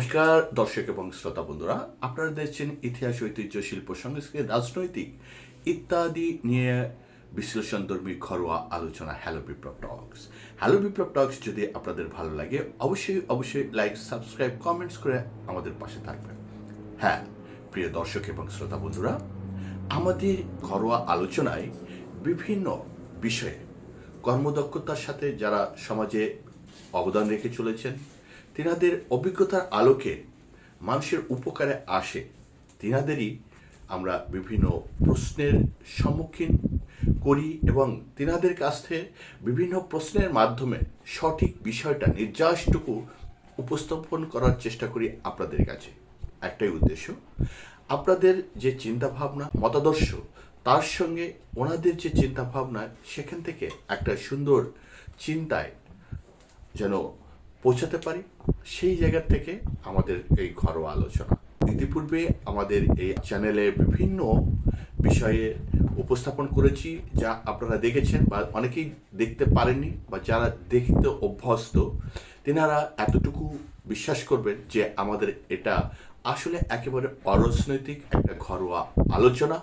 নমস্কার, দর্শক এবং শ্রোতা বন্ধুরা, আপনারা দেখছেন ইতিহাস ঐতিহ্য শিল্প সংস্কৃতি, রাজনৈতিক ইত্যাদি নিয়ে বিশ্লেষণধর্মী ঘরোয়া আলোচনা হ্যালো বিপ্লব টক্স হ্যালো বিপ্লব টক্স যদি আপনাদের ভালো লাগে, অবশ্যই অবশ্যই লাইক সাবস্ক্রাইব কমেন্টস করে আমাদের পাশে থাকবেন। হ্যাঁ প্রিয় দর্শক এবং শ্রোতা বন্ধুরা, আমাদের ঘরোয়া আলোচনায় বিভিন্ন বিষয়ে কর্মদক্ষতার সাথে যারা সমাজে অবদান রেখে চলেছেন তিনাদের অভিজ্ঞতার আলোকে মানুষের উপকারে আসে। তিনাদেরই আমরা বিভিন্ন প্রশ্নের সম্মুখীন করি এবং তিনাদের কাছ থেকে বিভিন্ন প্রশ্নের মাধ্যমে সঠিক বিষয়টা, নির্যাসটুকু উপস্থাপন করার চেষ্টা করি আপনাদের কাছে। একটাই উদ্দেশ্য, আপনাদের যে চিন্তাভাবনা, মতাদর্শ, তার সঙ্গে ওনাদের যে চিন্তাভাবনা, সেখান থেকে একটা সুন্দর চিন্তায় যেন পৌঁছাতে পারি, সেই জায়গা থেকে আমাদের এই ঘরোয়া আলোচনা। ইতিপূর্বে আমাদের এই চ্যানেলে বিভিন্ন বিষয়ে উপস্থাপন করেছি, যা আপনারা দেখেছেন বা অনেকেই দেখতে পারেননি বা যারা দেখতে অভ্যস্ত, তেনারা এতটুকু বিশ্বাস করবেন যে আমাদের এটা আসলে একেবারে অরাজনৈতিক একটা ঘরোয়া আলোচনা।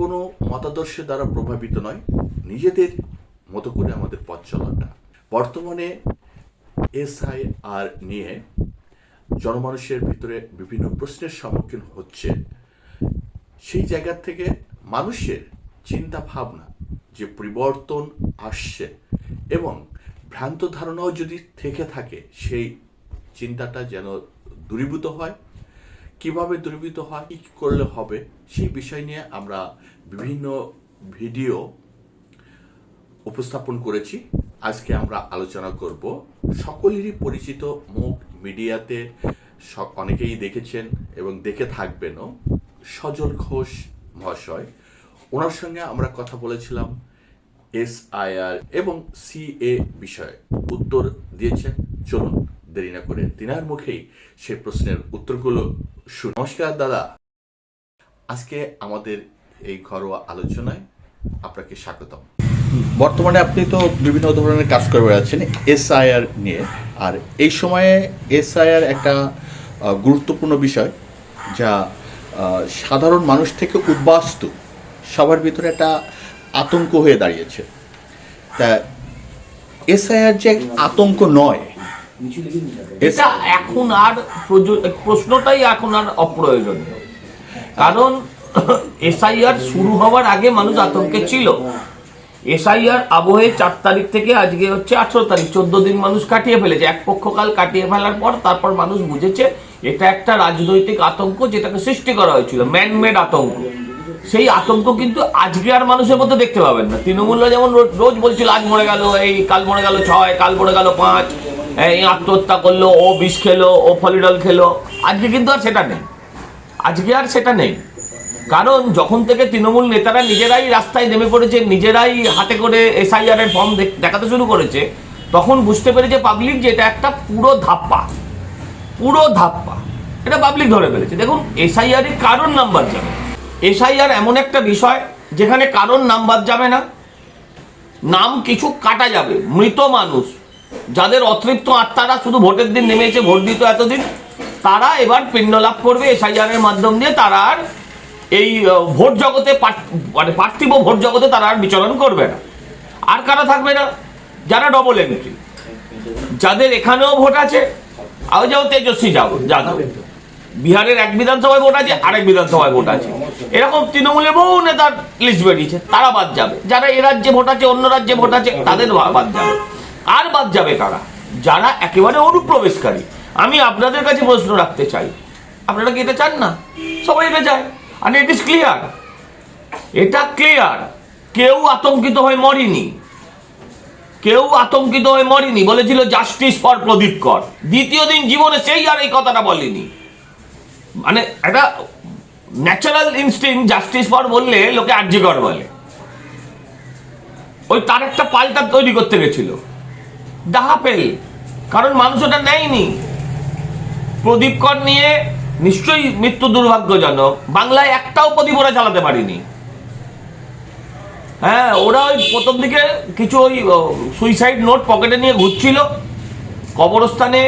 কোনো মতাদর্শ দ্বারা প্রভাবিত নয়, নিজেদের মতো করে আমাদের পথ চলাটা। বর্তমানে এসআইআর নিয়ে জনমানুষের ভিতরে বিভিন্ন প্রশ্নের সম্মুখীন হচ্ছে। সেই জায়গা থেকে মানুষের চিন্তা ভাবনা যে পরিবর্তন আসছে এবং ভ্রান্ত ধারণাও যদি থেকে থাকে, সেই চিন্তাটা যেন দূরীভূত হয়। কীভাবে দূরীভূত হয়, কি করলে হবে, সেই বিষয় নিয়ে আমরা বিভিন্ন ভিডিও উপস্থাপন করেছি। আজকে আমরা আলোচনা করব সকলেরই পরিচিত মুখ মিডিয়াতে অনেকেই দেখেছেন এবং দেখে থাকবেনও, সজল ঘোষ মহাশয়। ওনার সঙ্গে আমরা কথা বলেছিলাম এসআইআর এবং সিএ বিষয়ে। উত্তর দিয়েছেন। চলুন, দেরি না করে তিনার মুখেই সে প্রশ্নের উত্তরগুলো শুন। নমস্কার, দাদা। আজকে আমাদের এই ঘরোয়া আলোচনায় আপনাকে স্বাগতম। বর্তমানে আপনি তো বিভিন্ন ধরনের কাজ করে বেড়াচ্ছেন এসআইআর নিয়ে। আর এই সময়ে এসআইআর একটা গুরুত্বপূর্ণ বিষয় যা সাধারণ মানুষ থেকে উদ্বাস্তু, সবার ভিতরে একটা আতঙ্ক হয়ে দাঁড়িয়েছে। তা এসআইআর যে আতঙ্ক নয়, এটা এখন আর প্রশ্নটাই এখন আর অপ্রয়োজনীয়। কারণ এসআইআর শুরু হওয়ার আগে মানুষ আতঙ্কে ছিল। এসআইআর আবহে চার তারিখ থেকে আজকে হচ্ছে আঠেরো তারিখ, চোদ্দ দিন মানুষ কাটিয়ে ফেলেছে। এক পক্ষকাল কাটিয়ে ফেলার পর তারপর মানুষ বুঝেছে এটা একটা রাজনৈতিক আতঙ্ক যেটাকে সৃষ্টি করা হয়েছিল ম্যানমেড আতঙ্ক। সেই আতঙ্ক কিন্তু আজকে আর মানুষের মধ্যে দেখতে পাবেন না। তৃণমূলরা যেমন রোজ বলছিল, আজ মরে গেল, এই কাল মরে গেল ছয়, কাল মরে গেল পাঁচ, এই আত্মহত্যা করল, ও বিষ খেলো, ও ফলিডল খেলো। আজকে কিন্তু আর সেটা নেই। আজকে আর সেটা নেই। কারণ যখন থেকে তৃণমূল নেতারা নিজেরাই রাস্তায় নেমে পড়েছে, নিজেরাই হাতে করে এসআইআর এর ফর্ম দেখ- দেখাতে শুরু করেছে, তখন বুঝতে পেরেছে পাবলিক যে এটা একটা পুরো ধাপ্পা। পুরো ধাপ্পা। এটা পাবলিক ধরে ফেলেছে। দেখুন এসআইআর এর কারণ নাম্বার যাবে। এসআইআর এমন একটা বিষয় যেখানে কারণ নাম্বার যাবে না। নাম কিছু কাটা যাবে। মৃত মানুষ, যাদের অতৃপ্ত আত্মারা শুধু ভোটের দিন নেমেছে, ভোট দিত এতদিন, তারা এবার পিণ্ড লাভ করবে এসআইআর এর মাধ্যম দিয়ে, তারা আর এই ভোট জগতে মানে পার্থিব ভোট জগতে তারা আর বিচরণ করবে না। আর কারা থাকবে না? যারা ডবল এন্ট্রি যাদের এখানেও ভোট আছে আর যাও তেজস্বী যাব যাদব। বিহারের এক বিধানসভায় ভোট আছে, আরেক বিধানসভায় ভোট আছে। এরকম তৃণমূলের বহু নেতার লিস্ট বেরিয়েছে, তারা বাদ যাবে। যারা এ রাজ্যে ভোট আছে, অন্য রাজ্যে ভোট আছে, তাদের বাদ যাবে। আর বাদ যাবে কারা? যারা একেবারে অনুপ্রবেশকারী। আমি আপনাদের কাছে প্রশ্ন রাখতে চাই। আপনারা কি এটা চান না? সবাই এটা চায়। আর ইট ইস ক্লিয়ার এটা ক্লিয়ার কেউ আতঙ্কিত হয়ে মরেনি। কেউ আতঙ্কিত হয়ে মরেনি, বলেছিল জাস্টিস ফর প্রদীপ কর। দ্বিতীয় দিন জীবনে সেই আর এই কথাটা বলেনি। মানে একটা ন্যাচারাল ইনস্টিং জাস্টিস ফর বললে লোকে আর্যিকর বলে। ওই তার একটা পাল্টা তৈরি করতে গেছিল। ডাহা ফেল কারণ মানুষ ওটা নেয়নি। প্রদীপ কর নিয়ে নিশ্চয়ই মৃত্যু দুর্ভাগ্যজনক। বাংলায় একটাও প্রদীপ ওরা চালাতে পারিনি। হ্যাঁ ওরা ওই প্রথম দিকে কিছু ওই সুইসাইড নোট পকেটে নিয়ে ঘুরছিল। কবরস্থানে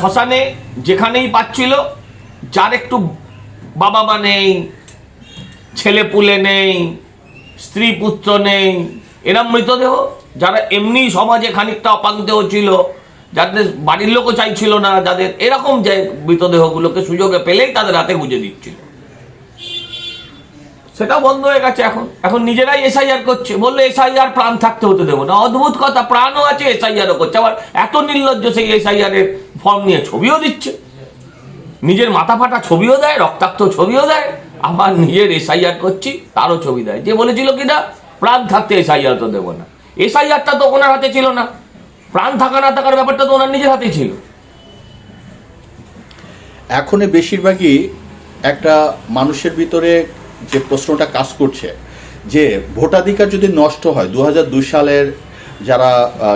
শ্মশানে, যেখানেই পাচ্ছিল। যার একটু বাবা মা নেই, ছেলে পুলে নেই, স্ত্রী পুত্র নেই এরম মৃতদেহ। যারা এমনি সমাজে খানিকটা অপাঙ্গদেহ ছিল যাদের বাড়ির লোকও চাইছিল না, যাদের এরকম যে মৃতদেহগুলোকে সুযোগে পেলেই তাদের হাতে গুঁজে দিচ্ছিল। সেটা বন্ধ হয়ে গেছে এখন। এখন নিজেরাই এসআইআর করছে। বলল, এসআইআর প্রাণ থাকতে হতে দেবো না। অদ্ভুত কথা, প্রাণও আছে, এসআইআরও করছে। আবার এত নির্লজ্জ সেই এসআইআর এর ফর্ম নিয়ে ছবিও দিচ্ছে। নিজের মাথা ফাটা ছবিও দেয়, রক্তাক্ত ছবিও দেয়। আবার নিজের এসআইআর করছি, তারও ছবি দেয়। যে বলেছিল কিনা প্রাণ থাকতে এসআইআর তো দেবো না। এসআইআরটা তো ওনার হাতে ছিল না। প্রাণ থাকা না থাকার ব্যাপারটা তো ওনার নিজের হাতেই ছিল। এখন বেশিরভাগই একটা মানুষের ভিতরে যে প্রশ্নটা কাজ করছে যে ভোটাধিকার যদি নষ্ট হয় দু সালের যারা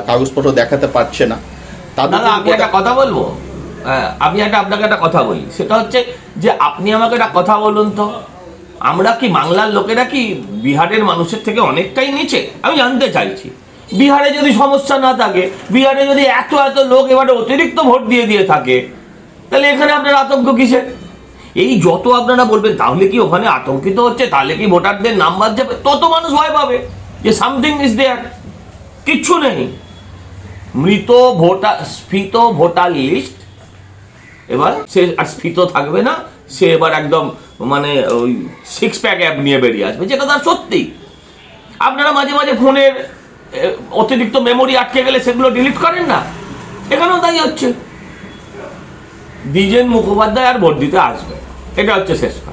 কাগজপত্র দেখাতে পারছে না তাদের আমি একটা কথা বলব। হ্যাঁ, আমি একটা আপনাকে একটা কথা বলি। সেটা হচ্ছে যে আপনি আমাকে একটা কথা বলুন তো। আমরা কি বাংলার লোকেরা কি বিহারের মানুষের থেকে অনেকটাই নিচে? আমি জানতে চাইছি। বিহারে যদি সমস্যা না থাকে, বিহারে যদি এত এত লোক এবারে অতিরিক্ত ভোট দিয়ে দিয়ে থাকে, তাহলে এখানে আপনার আতঙ্ক কিসের? এই যত আপনারা বলবেন, তাহলে কি ওখানে আতঙ্কিত হচ্ছে? তাহলে কি ভোটারদের নাম বাদ যাবে? তত মানুষ ভয় পাবে যে সামথিং ইজ দেয়ার কিচ্ছু নেই। মৃত ভোটার স্ফীত ভোটার লিস্ট এবার সে আর স্ফীত থাকবে না, সে এবার একদম মানে ওই সিক্স প্যাক অ্যাপ নিয়ে বেরিয়ে আসবে, যেটা তার সত্যি। আপনারা মাঝে মাঝে ফোনের অতিরিক্ত মেমোরি আটকে গেলে সেগুলো ডিলিট করেন না। এখানেও তাই হচ্ছে। দ্বিজেন মুখোপাধ্যায় আর ভোট দিতে আসবে। এটা হচ্ছে শেষ কথা।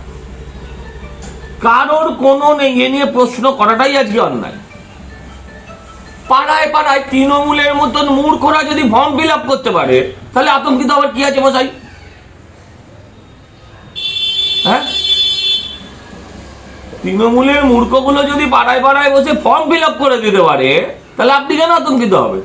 কারোর কোনো নেই, এ নিয়ে প্রশ্ন করাটাই আজকে অন্যায়। পাড়ায় পাড়ায় তৃণমূলের মতন মূর্খরা যদি ফর্ম ফিল করতে পারে, তাহলে আতঙ্কিত আবার কি আছে মশাই? হ্যাঁ? তৃণমূলের মূর্খগুলো যদি পাড়ায় পাড়ায় বসে ফর্ম ফিল করে দিতে পারে, তাহলে আপনি কেন আতঙ্কিত হবে